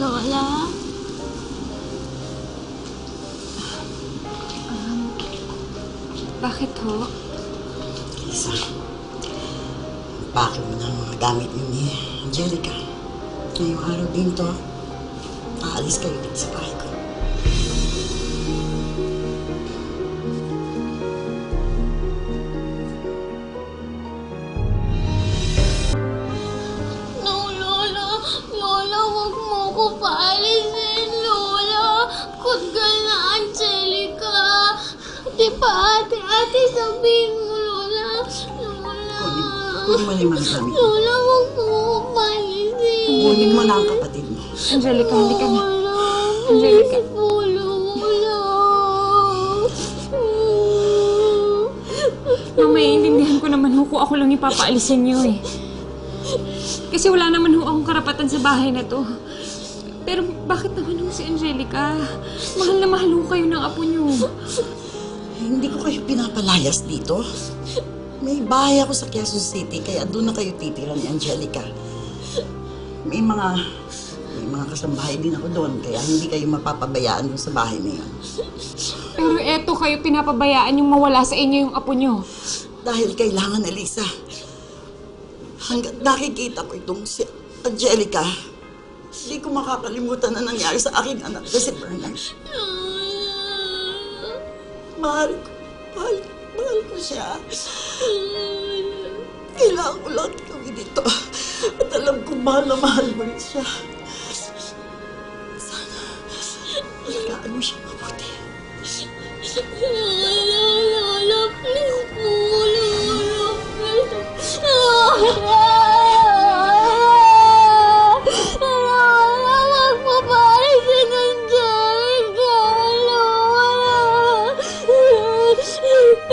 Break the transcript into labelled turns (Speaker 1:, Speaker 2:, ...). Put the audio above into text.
Speaker 1: Lola? Um, bakit ho?
Speaker 2: Lisa, bakit mo na mga gamit ni Angelica? Ngayong araw din to, aalis kayo dito sa bahay ko.
Speaker 1: Mo ko paalisin, Lola. Girl na Angelica. Di ba, ate? Ate, sabihin mo, Lola. Lola.
Speaker 2: Kunin, mo na yung mga gamit mo.
Speaker 1: Lola, huwag mo ko paalisin.
Speaker 2: Kunin mo na ang kapatid mo.
Speaker 3: Angelica, hindi ka na. Angelica.
Speaker 1: po, Lola.
Speaker 3: Mama, iintindihan ko naman ho kung ako lang ipapaalisin niyo eh. Kasi wala naman ho akong karapatan sa bahay na to. Pero bakit naman ho si Angelica? Mahal na mahal ho kayo ng apo niyo.
Speaker 2: Hindi ko kayo pinapalayas dito. May bahay ako sa Quezon City, kaya doon na kayo titira ni Angelica. May mga may mga kasambahay din ako doon, kaya hindi kayo mapapabayaan doon sa bahay na yun.
Speaker 3: Pero eto kayo pinapabayaan yung mawala sa inyo yung apo niyo.
Speaker 2: Dahil kailangan, Elisa. Hanggat nakikita ko itong si Angelica, hindi ko makakalimutan na nangyari sa aking anak na si Bernard. Mahal ko, mahal, mahal ko siya. Kailangan ko lang gawin ito. At alam ko mahal na mahal mo rin siya. Sana, alagaan mo siya mabuti.